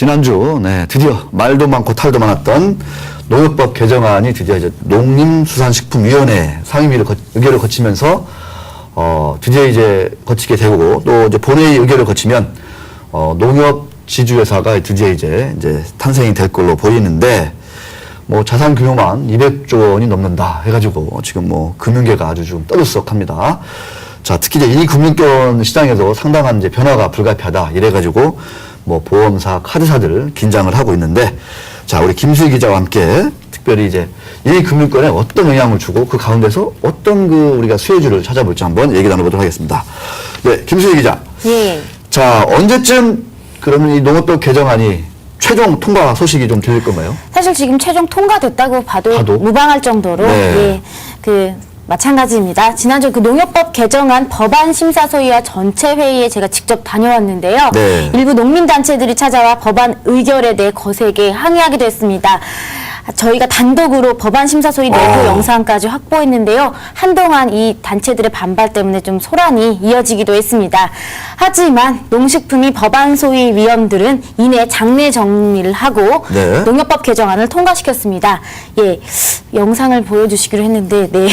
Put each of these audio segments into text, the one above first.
지난주 네, 드디어 말도 많고 탈도 많았던 농협법 개정안이 드디어 이제 농림수산식품위원회 상임위를 거, 의결을 거치면서 어, 드디어 이제 거치게 되고 또 이제 본회의 의결을 거치면 어, 농협 지주회사가 드디어 이제 이제 탄생이 될 걸로 보이는데 뭐 자산 규모만 200조 원이 넘는다 해가지고 지금 뭐 금융계가 아주 좀 떠들썩합니다. 자 특히 이제 이 금융권 시장에서 상당한 이제 변화가 불가피하다 이래가지고 뭐 보험사, 카드사들 긴장을 하고 있는데 자 우리 김수희 기자와 함께 특별히 이제 이 금융권에 어떤 영향을 주고 그 가운데서 어떤 그 우리가 수혜주를 찾아볼지 한번 얘기 나눠보도록 하겠습니다. 네, 김수희 기자. 예. 자 언제쯤 그러면 이 농업법 개정안이 최종 통과 소식이 좀 들릴 건가요? 사실 지금 최종 통과됐다고 봐도, 봐도? 무방할 정도로 네. 예, 그 마찬가지입니다. 지난주 그 농협법 개정안 법안 심사 소위와 전체 회의에 제가 직접 다녀왔는데요. 네. 일부 농민 단체들이 찾아와 법안 의결에 대해 거세게 항의하기도 했습니다. 저희가 단독으로 법안 심사 소위 내부 아. 영상까지 확보했는데요. 한동안 이 단체들의 반발 때문에 좀 소란이 이어지기도 했습니다. 하지만 농식품위 법안 소위 위원들은 이내 장례 정리를 하고 네. 농협법 개정안을 통과시켰습니다. 예, 영상을 보여주시기로 했는데, 네.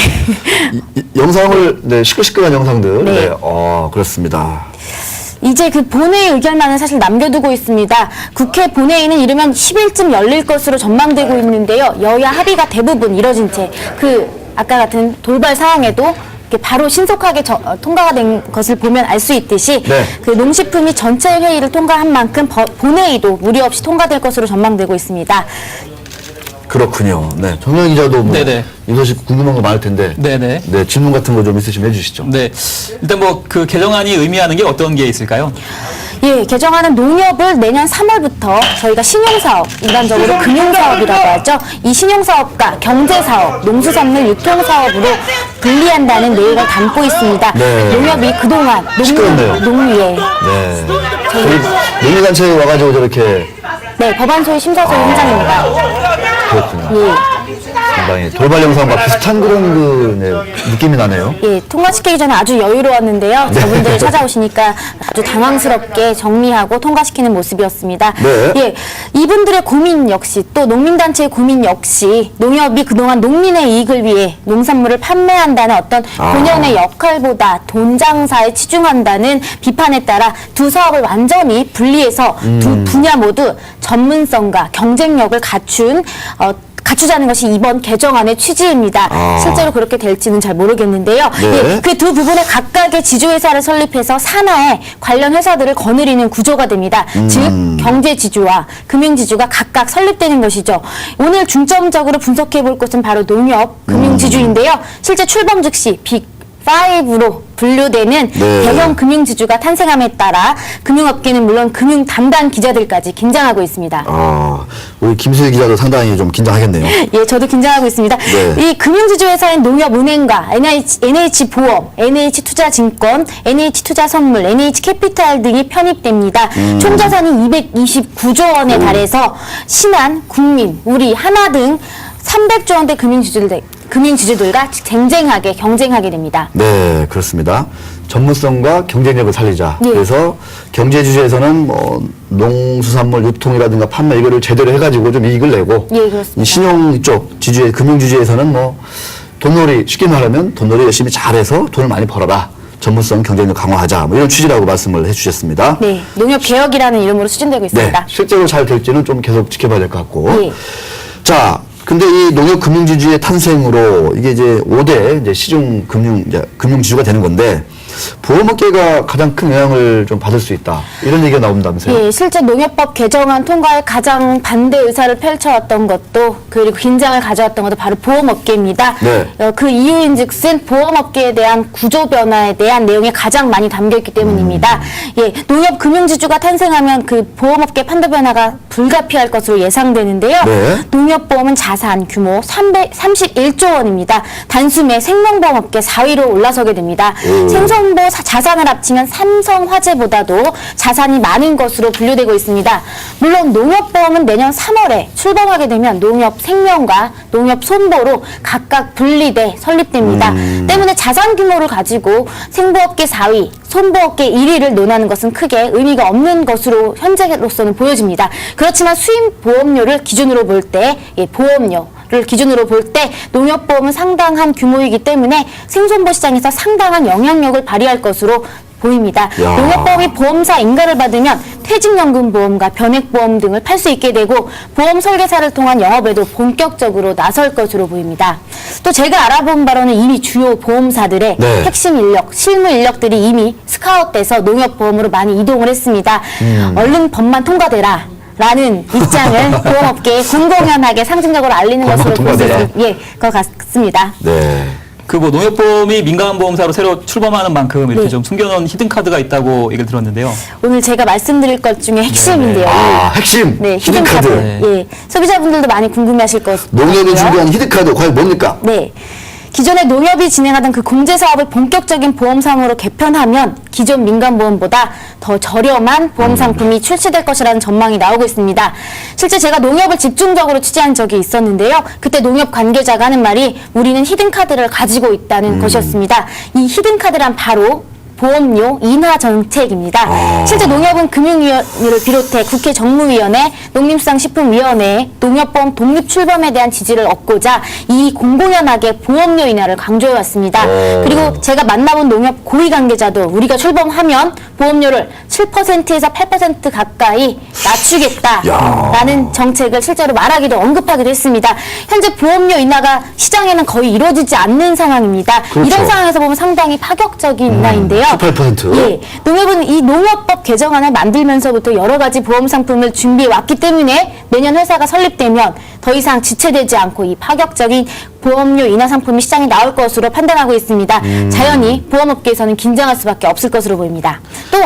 이- 이- 영상을 네 시끌시끌한 영상들 네. 네, 어 그렇습니다. 이제 그 본회의 의결만은 사실 남겨두고 있습니다. 국회 본회의는 이르면 10일쯤 열릴 것으로 전망되고 있는데요. 여야 합의가 대부분 이뤄진 채 그 아까 같은 돌발 사항에도 이렇게 바로 신속하게 저- 어, 통과가 된 것을 보면 알 수 있듯이 네. 그 농식품이 전체 회의를 통과한 만큼 버- 본회의도 무리 없이 통과될 것으로 전망되고 있습니다. 그렇군요. 네, 정영 기자도 뭐 네네. 이 소식 궁금한 거 많을 텐데 네네. 네 질문 같은 거 좀 있으시면 해주시죠. 네. 일단 뭐 그 개정안이 의미하는 게 어떤 게 있을까요? 예, 개정안은 농협을 내년 3월부터 저희가 신용사업, 일반적으로 금융사업이라고 하죠. 이 신용사업과 경제사업, 농수산물 유통사업으로 분리한다는 내용을 담고 있습니다. 네. 농협이 그동안 시끄럽네요. 농, 농위에 네, 저희 농민단체 와가지고 저렇게 네, 법안 소위 심사 소위 현장입니다. 그렇군요. 예. 상당히 돌발 영상과 비슷한 그런 그 네, 느낌이 나네요. 예, 통과시키기 전에 아주 여유로웠는데요. 저분들이 찾아오시니까 아주 당황스럽게 정리하고 통과시키는 모습이었습니다. 네. 예, 이분들의 고민 역시 또 농민단체의 고민 역시 농협이 그동안 농민의 이익을 위해 농산물을 판매한다는 어떤 아. 본연의 역할보다 돈 장사에 치중한다는 비판에 따라 두 사업을 완전히 분리해서 음. 두 분야 모두 전문성과 경쟁력을 갖춘 어, 갖추자는 것이 이번 개정안의 취지입니다. 아. 실제로 그렇게 될지는 잘 모르겠는데요. 네. 그두 부분에 각각의 지주회사를 설립해서 산하에 관련 회사들을 거느리는 구조가 됩니다. 음. 즉 경제지주와 금융지주가 각각 설립되는 것이죠. 오늘 중점적으로 분석해 볼 것은 바로 농협 금융지주인데요. 음. 실제 출범 즉시 빅 5로 분류되는 네. 대형 금융지주가 탄생함에 따라 금융업계는 물론 금융 담당 기자들까지 긴장하고 있습니다. 아, 우리 김수희 기자도 상당히 좀 긴장하겠네요. 예, 저도 긴장하고 있습니다. 네. 이 금융지주 회사인 농협은행과 NH, NH보험, NH투자증권, NH투자선물, NH캐피탈 등이 편입됩니다. 음. 총 자산이 229조 원에 달해서 신한, 국민, 우리, 하나 등 300조 원대 금융지주들, 금융지주들과 쟁쟁하게 경쟁하게 됩니다. 네, 그렇습니다. 전문성과 경쟁력을 살리자. 예. 그래서 경제 주제에서는 뭐 농수산물 유통이라든가 판매 이거를 제대로 해가지고 좀 이익을 내고, 예, 그렇습니다. 이 신용 쪽 지주의 금융 주제에서는 뭐 돈놀이 쉽게 말하면 돈놀이 열심히 잘해서 돈을 많이 벌어라. 전문성 경쟁력 강화하자. 뭐 이런 취지라고 말씀을 해주셨습니다. 네, 농협 개혁이라는 이름으로 추진되고 네, 있습니다. 실제로 잘 될지는 좀 계속 지켜봐야 될 것 같고. 예. 자, 근데 이 농협 금융지주의 탄생으로 이게 이제 5대 이제 시중 금융, 금융지주가 되는 건데 보험업계가 가장 큰 영향을 좀 받을 수 있다. 이런 얘기가 나온다면서요? 예, 실제 농협법 개정안 통과에 가장 반대 의사를 펼쳐왔던 것도 그리고 긴장을 가져왔던 것도 바로 보험업계입니다. 네. 어, 그 이유인즉슨 보험업계에 대한 구조 변화에 대한 내용이 가장 많이 담겨 있기 때문입니다. 음. 예, 농협 금융지주가 탄생하면 그 보험업계 판도 변화가 불가피할 것으로 예상되는데요. 네. 농협보험은 자산 규모 331조 원입니다. 단숨에 생명보험 업계 4위로 올라서게 됩니다. 오. 생선 보 사- 자산을 합치면 삼성화재보다도 자산이 많은 것으로 분류되고 있습니다. 물론 농협보험은 내년 3월에 출범하게 되면 농협 생명과 농협 손보로 각각 분리돼 설립됩니다. 때문에 자산 규모를 가지고 생보업계 4위, 손보업계 1위를 논하는 것은 크게 의미가 없는 것으로 현재로서는 보여집니다. 그렇지만 수입 보험료를 기준으로 볼 때 보험료 를 기준으로 볼 때 농협보험은 상당한 규모이기 때문에 생존보 시장에서 상당한 영향력을 발휘할 것으로 보입니다. 야. 농협보험이 보험사 인가를 받으면 퇴직연금보험과 변액보험 등을 팔 수 있게 되고 보험 설계사를 통한 영업에도 본격적으로 나설 것으로 보입니다. 또 제가 알아본 바로는 이미 주요 보험사들의 네. 핵심 인력, 실무 인력들이 이미 스카웃돼서 농협보험으로 많이 이동을 했습니다. 음. 얼른 법만 통과되라. 라는 입장을 보험업계에 공공연하게 상징적으로 알리는 법만 것으로 볼수 통과되라. 있 예, 것 같습니다. 네. 그뭐 농협보험이 민간보험사로 새로 출범하는 만큼 이렇게 네. 좀 숨겨놓은 히든 카드가 있다고 얘기를 들었는데요. 오늘 제가 말씀드릴 것 중에 핵심인데요. 아, 핵심. 네, 히든카드. 히든카드. 예, 소비자분들도 많이 궁금해하실 것 농협이. 준비한 히든카드 과연 뭡니까? 네. 기존에 농협이 진행하던 그 공제 사업을 본격적인 보험사무로 개편하면 기존 민간보험보다 더 저렴한 보험 상품이 출시될 것이라는 전망이 나오고 있습니다. 실제 제가 농협을 집중적으로 취재한 적이 있었는데요. 그때 농협 관계자가 하는 말이 우리는 히든카드를 가지고 있다는 것이었습니다. 이 히든카드란 바로 보험료 인하 정책입니다. 실제 농협은 금융위원회를 비롯해 국회 정무위원회, 농림수산식품위원회, 농협보험 독립 출범에 대한 지지를 얻고자 이 공공연하게 보험료 인하를 강조해 왔습니다. 오. 그리고 제가 만나본 농협 고위 관계자도 우리가 출범하면 보험료를 7%에서 8% 가까이 낮추겠다라는 정책을 실제로 말하기도 언급하기도 했습니다. 현재 보험료 인하가 시장에는 거의 이루어지지 않는 상황입니다. 그렇죠. 이런 상황에서 보면 상당히 파격적인 인하인데요. 18%? 예, 농협은 이 농협법 개정안을 만들면서부터 여러 가지 보험 상품을 준비해 왔기 때문에 내년 회사가 설립되면 더 이상 지체되지 않고 이 파격적인 보험료 인하 상품이 시장에 나올 것으로 판단하고 있습니다. 음. 자연히 보험업계에서는 긴장할 수밖에 없을 것으로 보입니다. 또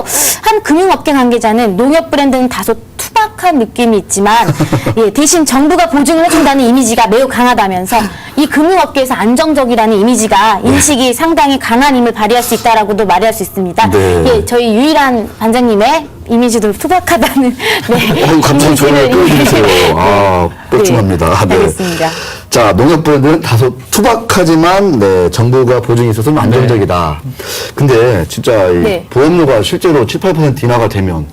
한 금융업계 관계자는 농협 브랜드는 다소 투박한 느낌이 있지만 예, 대신 정부가 보증을 해준다는 이미지가 매우 강하다면서 이 금융업계에서 안정적이라는 이미지가 인식이 상당히 강한 힘을 발휘할 수 있다라고도 말할 수 있습니다. 네. 예, 저희 유일한 반장님의 이미지도 투박하다는 네, 갑자기 전화 이미지를 끌어주세요. 아, 뻘쭘합니다. 네, 알겠습니다. 자, 농협 브랜드는 다소 투박하지만, 네, 정부가 보증이 있어서 좀 안정적이다. 근데 진짜 이 네. 보험료가 실제로 7, 8% 인하가 되면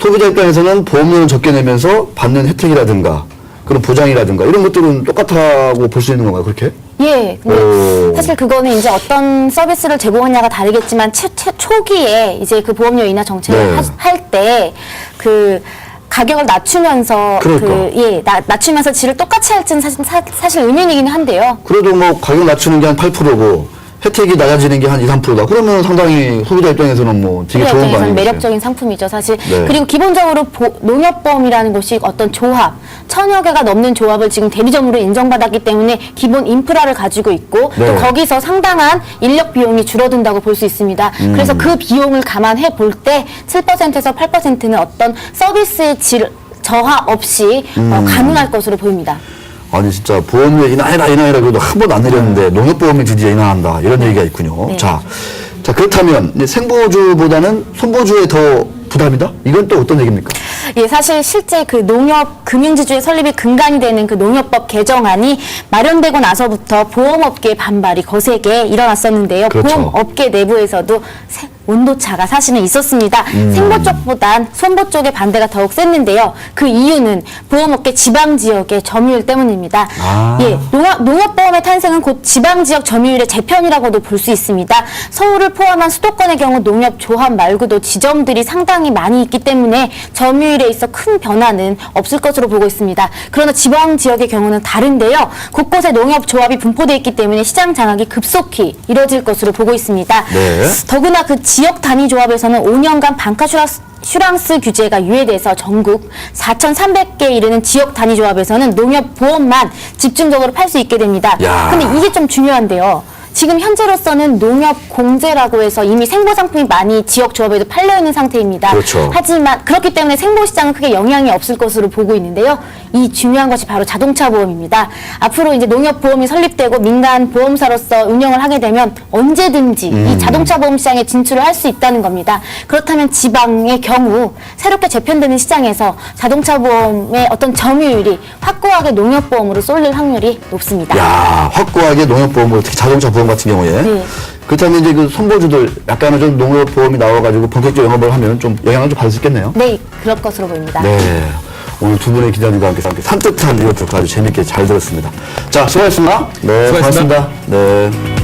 소비자 입장에서는 보험료를 적게 내면서 받는 혜택이라든가 그런 보장이라든가 이런 것들은 똑같다고 볼 수 있는 건가요, 그렇게? 예, 근데 오. 사실 그거는 이제 어떤 서비스를 제공하냐가 다르겠지만 최, 최, 초기에 이제 그 보험료 인하 정책을 네. 할때그 가격을 낮추면서 그러니까. 그, 예, 나, 낮추면서 질을 똑같이 할지는 사실, 사, 사실 의문이긴 한데요. 그래도 뭐 가격 낮추는 게 한 8%고 혜택이 낮아지는 게 한 2, 3%다. 그러면 상당히 소비자 입장에서는 뭐 되게 좋은 거 아니겠어요? 매력적인 상품이죠, 사실. 네. 그리고 기본적으로 보- 농협보험이라는 곳이 어떤 조합, 천여 개가 넘는 조합을 지금 대리점으로 인정받았기 때문에 기본 인프라를 가지고 있고 네. 또 거기서 상당한 인력 비용이 줄어든다고 볼 수 있습니다. 음. 그래서 그 비용을 감안해 볼 때 7%에서 8%는 어떤 서비스의 질 저하 없이 음. 어, 가능할 것으로 보입니다. 아니 진짜 보험료 인하해라 인하해라 그래도 한 번도 안 내렸는데 농협보험이 드디어 인하한다 이런 얘기가 있군요. 네. 자, 자 그렇다면 이제 생보주보다는 손보주에 더 부담이다? 이건 또 어떤 얘기입니까? 예, 사실 실제 그 농협 금융지주의 설립이 근간이 되는 그 농협법 개정안이 마련되고 나서부터 보험업계의 반발이 거세게 일어났었는데요. 그렇죠. 보험업계 내부에서도 세- 온도차가 사실은 있었습니다. 음. 생보 쪽보단 손보 쪽의 반대가 더욱 셌는데요. 그 이유는 보험업계 지방 지역의 점유율 때문입니다. 아. 예, 농협, 농협보험의 탄생은 곧 지방 지역 점유율의 재편이라고도 볼 수 있습니다. 서울을 포함한 수도권의 경우 농협 조합 말고도 지점들이 상당히 많이 있기 때문에 점유율에 있어 큰 변화는 없을 것으로 보고 있습니다. 그러나 지방 지역의 경우는 다른데요. 곳곳에 농협 조합이 분포되어 있기 때문에 시장 장악이 급속히 이뤄질 것으로 보고 있습니다. 네. 더구나 그 지역 단위 조합에서는 5년간 반카 슈라스 슈랑스 규제가 유예돼서 전국 4,300개 이르는 지역 단위 조합에서는 농협 보험만 집중적으로 팔 수 있게 됩니다. 야. 근데 이게 좀 중요한데요. 지금 현재로서는 농협 공제라고 해서 이미 생보 상품이 많이 지역 조합에도 팔려 있는 상태입니다. 그렇죠. 하지만 그렇기 때문에 생보 시장은 크게 영향이 없을 것으로 보고 있는데요. 이 중요한 것이 바로 자동차 보험입니다. 앞으로 이제 농협 보험이 설립되고 민간 보험사로서 운영을 하게 되면 언제든지 음. 이 자동차 보험 시장에 진출을 할 수 있다는 겁니다. 그렇다면 지방의 경우 새롭게 재편되는 시장에서 자동차 보험의 어떤 점유율이 확고하게 농협 보험으로 쏠릴 확률이 높습니다. 야 확고하게 농협보험으로 특히 자동차 보험 같은 경우에 네. 그렇다면 이제 그 선보주들 약간은 좀 농협보험이 나와가지고 본격적 영업을 하면 좀 영향을 좀 받을 수 있겠네요. 네, 그럴 것으로 보입니다. 네. 오늘 두 분의 기자님과 함께 함께 산뜻한 리오토크 아주 재밌게 잘 들었습니다. 자, 수고하셨습니다. 네, 수고하셨습니다. 고맙습니다. 네.